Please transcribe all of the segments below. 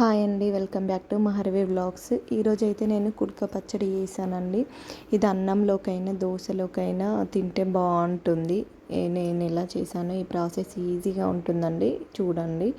Hi అండి welcome back to మహర్వే vlogs. ఈరోజు అయితే నేను కుడక పచ్చడి చేశానండి. ఇది అన్నంలోకైనా దోశలోకైనా తింటే బాగుంటుంది. నేను ఎలా చేశానో ఈ ప్రాసెస్ ఈజీగా ఉంటుందండి. చూడండి.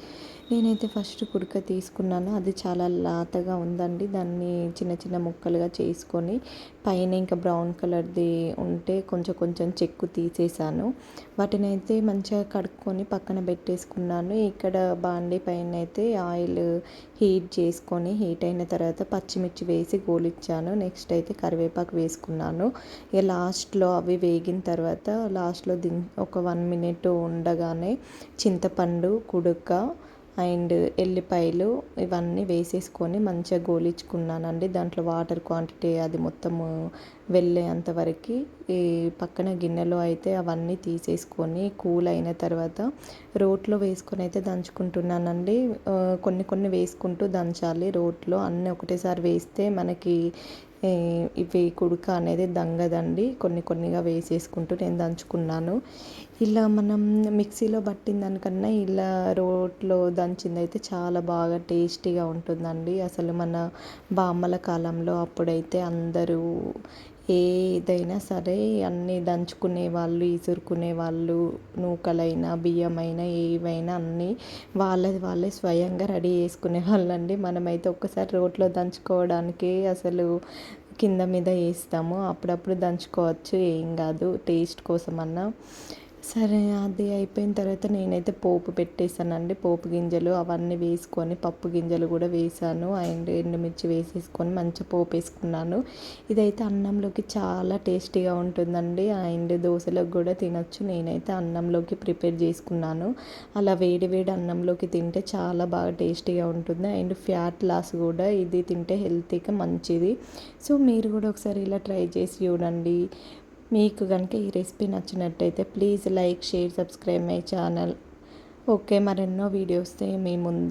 నేనైతే ఫస్ట్ కుడక తీసుకున్నాను. అది చాలా లాతగా ఉందండి. దాన్ని చిన్న చిన్న ముక్కలుగా చేసుకొని పైన ఇంకా బ్రౌన్ కలర్ది ఉంటే కొంచెం కొంచెం చెక్కు తీసేసాను. వాటిని అయితే మంచిగా కడుక్కొని పక్కన పెట్టేసుకున్నాను. ఇక్కడ బాండీ పైన అయితే ఆయిల్ హీట్ చేసుకొని హీట్ అయిన తర్వాత పచ్చిమిర్చి వేసి గోలిచ్చాను. నెక్స్ట్ అయితే కరివేపాకు వేసుకున్నాను. ఇక లాస్ట్లో అవి వేగిన తర్వాత లాస్ట్లో దిం ఒక వన్ మినిట్ ఉండగానే చింతపండు కుడుక అండ్ ఎల్లిపాయలు ఇవన్నీ వేసేసుకొని మంచిగా గోలించుకున్నానండి. దాంట్లో వాటర్ క్వాంటిటీ అది మొత్తము వెళ్ళేంతవరకు ఈ పక్కన గిన్నెలో అయితే అవన్నీ తీసేసుకొని కూల్ అయిన తర్వాత రోట్లో వేసుకొని అయితే దంచుకుంటున్నానండి. కొన్ని కొన్ని వేసుకుంటూ దంచాలి రోట్లో. అన్నీ ఒకటేసారి వేస్తే మనకి ఇవి కుడుక అనేది దంగదండి. కొన్ని కొన్నిగా వేసేసుకుంటూ నేను దంచుకున్నాను. ఇలా మనం మిక్సీలో పట్టిన దానికన్నా ఇలా రోట్లో దంచింది అయితే చాలా బాగా టేస్టీగా ఉంటుందండి. అసలు మన బామ్మల కాలంలో అప్పుడైతే అందరూ ఏదైనా సరే అన్నీ దంచుకునే వాళ్ళు ఇసురుకునే వాళ్ళు నూకలైనా బియ్యమైనా ఏవైనా అన్నీ వాళ్ళది వాళ్ళే స్వయంగా రెడీ చేసుకునే వాళ్ళండి. మనమైతే ఒక్కసారి రోట్లో దంచుకోవడానికి అసలు కింద మీద వేస్తాము. అప్పుడప్పుడు దంచుకోవచ్చు. ఏం కాదు. టేస్ట్ కోసం అన్నా సరే అది అయిపోయిన తర్వాత నేనైతే పోపు పెట్టేశానండి. పోపు గింజలు అవన్నీ వేసుకొని పప్పు గింజలు కూడా వేసాను అండ్ ఎండుమిర్చి వేసేసుకొని మంచి పోపు వేసుకున్నాను. ఇదైతే అన్నంలోకి చాలా టేస్టీగా ఉంటుందండి. అండ్ దోశలకు కూడా తినచ్చు. నేనైతే అన్నంలోకి ప్రిపేర్ చేసుకున్నాను. అలా వేడి వేడి అన్నంలోకి తింటే చాలా బాగా టేస్టీగా ఉంటుంది. అండ్ ఫ్యాట్ లాస్ కూడా ఇది తింటే హెల్తీగా మంచిది. సో మీరు కూడా ఒకసారి ఇలా ట్రై చేసి చూడండి. మీకు కనుక ఈ రెసిపీ నచ్చినట్టయితే please like share subscribe my channel. Okay మరెన్నో వీడియోస్ మీ ముందు